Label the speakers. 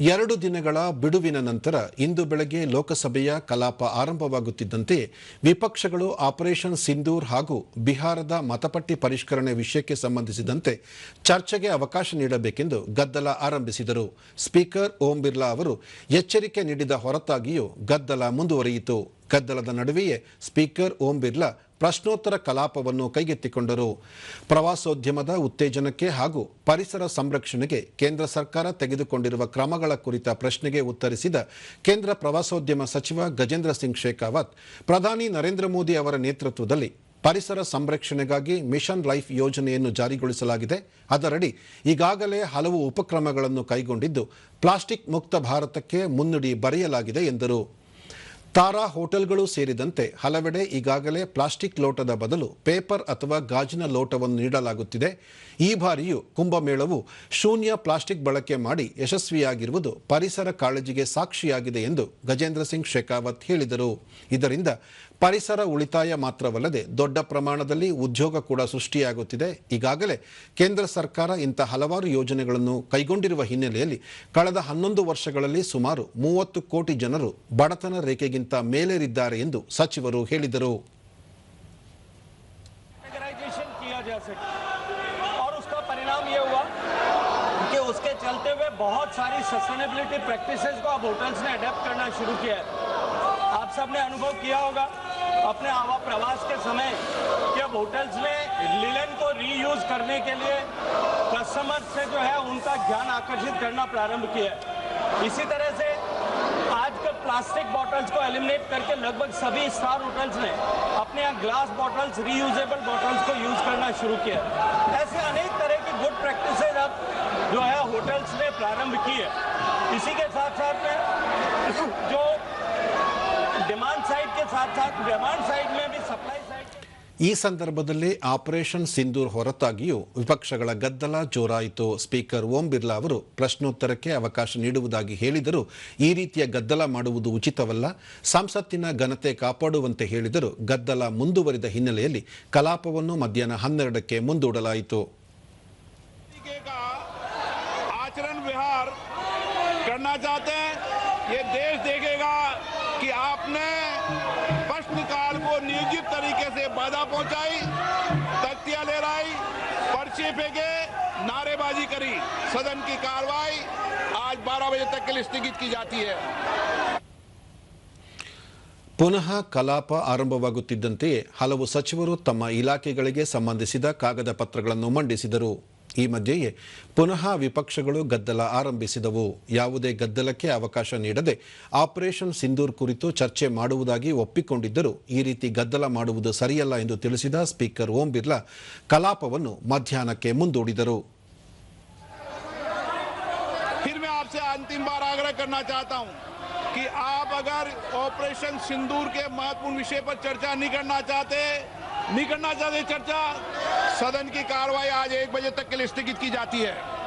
Speaker 1: ಎರಡು ದಿನಗಳ ಬಿಡುವಿನ ನಂತರ ಇಂದು ಬೆಳಗ್ಗೆ ಲೋಕಸಭೆಯ ಕಲಾಪ ಆರಂಭವಾಗುತ್ತಿದ್ದಂತೆ ವಿಪಕ್ಷಗಳು ಆಪರೇಷನ್ ಸಿಂಧೂರ್ ಹಾಗೂ ಬಿಹಾರದ ಮತಪಟ್ಟಿ ಪರಿಷ್ಕರಣೆ ವಿಷಯಕ್ಕೆ ಸಂಬಂಧಿಸಿದಂತೆ ಚರ್ಚೆಗೆ ಅವಕಾಶ ನೀಡಬೇಕೆಂದು ಗದ್ದಲ ಆರಂಭಿಸಿದರು. ಸ್ಪೀಕರ್ ಓಂ ಬಿರ್ಲಾ ಅವರು ಎಚ್ಚರಿಕೆ ನೀಡಿದ ಹೊರತಾಗಿಯೂ ಗದ್ದಲ ಮುಂದುವರಿಯಿತು. ಗದ್ದಲದ ನಡುವೆಯೇ ಸ್ಪೀಕರ್ ಓಂ ಬಿರ್ಲಾ ಪ್ರಶ್ನೋತ್ತರ ಕಲಾಪವನ್ನು ಕೈಗೆತ್ತಿಕೊಂಡರು. ಪ್ರವಾಸೋದ್ಯಮದ ಉತ್ತೇಜನಕ್ಕೆ ಹಾಗೂ ಪರಿಸರ ಸಂರಕ್ಷಣೆಗೆ ಕೇಂದ್ರ ಸರ್ಕಾರ ತೆಗೆದುಕೊಂಡಿರುವ ಕ್ರಮಗಳ ಕುರಿತ ಪ್ರಶ್ನೆಗೆ ಉತ್ತರಿಸಿದ ಕೇಂದ್ರ ಪ್ರವಾಸೋದ್ಯಮ ಸಚಿವ ಗಜೇಂದ್ರ ಸಿಂಗ್ ಶೇಖಾವತ್, ಪ್ರಧಾನಿ ನರೇಂದ್ರ ಮೋದಿ ಅವರ ನೇತೃತ್ವದಲ್ಲಿ ಪರಿಸರ ಸಂರಕ್ಷಣೆಗಾಗಿ ಮಿಷನ್ ಲೈಫ್ ಯೋಜನೆಯನ್ನು ಜಾರಿಗೊಳಿಸಲಾಗಿದೆ. ಅದರಡಿ ಈಗಾಗಲೇ ಹಲವು ಉಪಕ್ರಮಗಳನ್ನು ಕೈಗೊಂಡಿದ್ದು, ಪ್ಲಾಸ್ಟಿಕ್ ಮುಕ್ತ ಭಾರತಕ್ಕೆ ಮುನ್ನುಡಿ ಬರೆಯಲಾಗಿದೆ ಎಂದರು. ತಾರಾ ಹೋಟೆಲ್ಗಳು ಸೇರಿದಂತೆ ಹಲವೆಡೆ ಈಗಾಗಲೇ ಪ್ಲಾಸ್ಟಿಕ್ ಲೋಟದ ಬದಲು ಪೇಪರ್ ಅಥವಾ ಗಾಜಿನ ಲೋಟವನ್ನು ನೀಡಲಾಗುತ್ತಿದೆ. ಈ ಬಾರಿಯೂ ಕುಂಭಮೇಳವು ಶೂನ್ಯ ಪ್ಲಾಸ್ಟಿಕ್ ಬಳಕೆ ಮಾಡಿ ಯಶಸ್ವಿಯಾಗಿರುವುದು ಪರಿಸರ ಕಾಳಜಿಗೆ ಸಾಕ್ಷಿಯಾಗಿದೆ ಎಂದು ಗಜೇಂದ್ರ ಸಿಂಗ್ ಶೇಖಾವತ್ ಹೇಳಿದರು. ಇದರಿಂದ ಪರಿಸರ ಉಳಿತಾಯ ಮಾತ್ರವಲ್ಲದೆ ದೊಡ್ಡ ಪ್ರಮಾಣದಲ್ಲಿ ಉದ್ಯೋಗ ಕೂಡ ಸೃಷ್ಟಿಯಾಗುತ್ತಿದೆ. ಈಗಾಗಲೇ ಕೇಂದ್ರ ಸರ್ಕಾರ ಇಂಥ ಹಲವಾರು ಯೋಜನೆಗಳನ್ನು ಕೈಗೊಂಡಿರುವ ಹಿನ್ನೆಲೆಯಲ್ಲಿ ಕಳೆದ ಹನ್ನೊಂದು ವರ್ಷಗಳಲ್ಲಿ ಸುಮಾರು ಮೂವತ್ತು ಕೋಟಿ ಜನರು ಬಡತನ ರೇಖೆಗಿಂತ ಮೇಲೇರಿದ್ದಾರೆ ಎಂದು ಸಚಿವರು ಹೇಳಿದರು
Speaker 2: कैटेगराइजेशन किया जा सके और उसका परिणाम ये हुआ कि उसके चलते हुए बहुत सारी सस्टेनेबिलिटी प्रैक्टिसेस को अब होटल्स ने अडेप्ट करना शुरू किया है आप सबने अनुभव किया होगा अपने आवा प्रवास के समय कि अब होटल्स ने लिलन को रीयूज करने के लिए कस्टमर से जो है उनका ध्यान आकर्षित करना प्रारंभ किया है इसी तरह से आजकल प्लास्टिक बॉटल्स को एलिमिनेट करके लगभग सभी स्टार होटल्स ने अपने यहाँ ग्लास बॉटल्स रीयूजेबल बॉटल्स को यूज़ करना शुरू किया। ऐसे अनेक तरह की गुड प्रैक्टिसेज अब जो है होटल्स ने प्रारंभ की है इसी के साथ साथ में जो डिमांड साइड के साथ साथ डिमांड साइड में भी सप्लाई साइड
Speaker 1: ಈ ಸಂದರ್ಭದಲ್ಲಿ ಆಪರೇಷನ್ ಸಿಂಧೂರ್ ಹೊರತಾಗಿಯೂ ವಿಪಕ್ಷಗಳ ಗದ್ದಲ ಜೋರಾಯಿತು ಸ್ಪೀಕರ್ ಓಂ ಬಿರ್ಲಾ ಅವರು ಪ್ರಶ್ನೋತ್ತರಕ್ಕೆ ಅವಕಾಶ ನೀಡುವುದಾಗಿ ಹೇಳಿದರು ಈ ರೀತಿಯ ಗದ್ದಲ ಮಾಡುವುದು ಉಚಿತವಲ್ಲ ಸಂಸತ್ತಿನ ಘನತೆ ಕಾಪಾಡುವಂತೆ ಹೇಳಿದರು ಗದ್ದಲ ಮುಂದುವರಿದ ಹಿನ್ನೆಲೆಯಲ್ಲಿ ಕಲಾಪವನ್ನು ಮಧ್ಯಾಹ್ನ ಹನ್ನೆರಡಕ್ಕೆ ಮುಂದೂಡಲಾಯಿತು
Speaker 3: तरीके का आचरण व्यवहार करना चाहते हैं ये देश देखेगा कि आपने प्रश्नकाल को नियोजित तरीके से बाधा पहुंचाई तख्तियां लहराई पर्चे फेंके नारेबाजी करी सदन की कार्रवाई आज 12 बजे तक के लिए स्थगित की जाती है
Speaker 1: ಪುನಃ ಕಲಾಪ ಆರಂಭವಾಗುತ್ತಿದ್ದಂತೆಯೇ ಹಲವು ಸಚಿವರು ತಮ್ಮ ಇಲಾಖೆಗಳಿಗೆ ಸಂಬಂಧಿಸಿದ ಕಾಗದ ಪತ್ರಗಳನ್ನು ಮಂಡಿಸಿದರು ಈ ಮಧ್ಯೆಯೇ ಪುನಃ ವಿಪಕ್ಷಗಳು ಗದ್ದಲ ಆರಂಭಿಸಿದವು ಯಾವುದೇ ಗದ್ದಲಕ್ಕೆ ಅವಕಾಶ ನೀಡದೆ ಆಪರೇಷನ್ ಸಿಂಧೂರ್ ಕುರಿತು ಚರ್ಚೆ ಮಾಡುವುದಾಗಿ ಒಪ್ಪಿಕೊಂಡಿದ್ದರೂ ಈ ರೀತಿ ಗದ್ದಲ ಮಾಡುವುದು ಸರಿಯಲ್ಲ ಎಂದು ತಿಳಿಸಿದ ಸ್ಪೀಕರ್ ಓಂ ಬಿರ್ಲಾ ಕಲಾಪವನ್ನು ಮಧ್ಯಾಹ್ನಕ್ಕೆ ಮುಂದೂಡಿದರು
Speaker 3: फिर मैं आपसे अंतिम बार आग्रह करना चाहता हूं कि आप अगर ऑपरेशन सिंदूर के महत्वपूर्ण विषय पर चर्चा नहीं करना चाहते नहीं करना चाहते चर्चा। सदन की कार्रवाई आज एक बजे तक के लिए स्थगित की जाती है।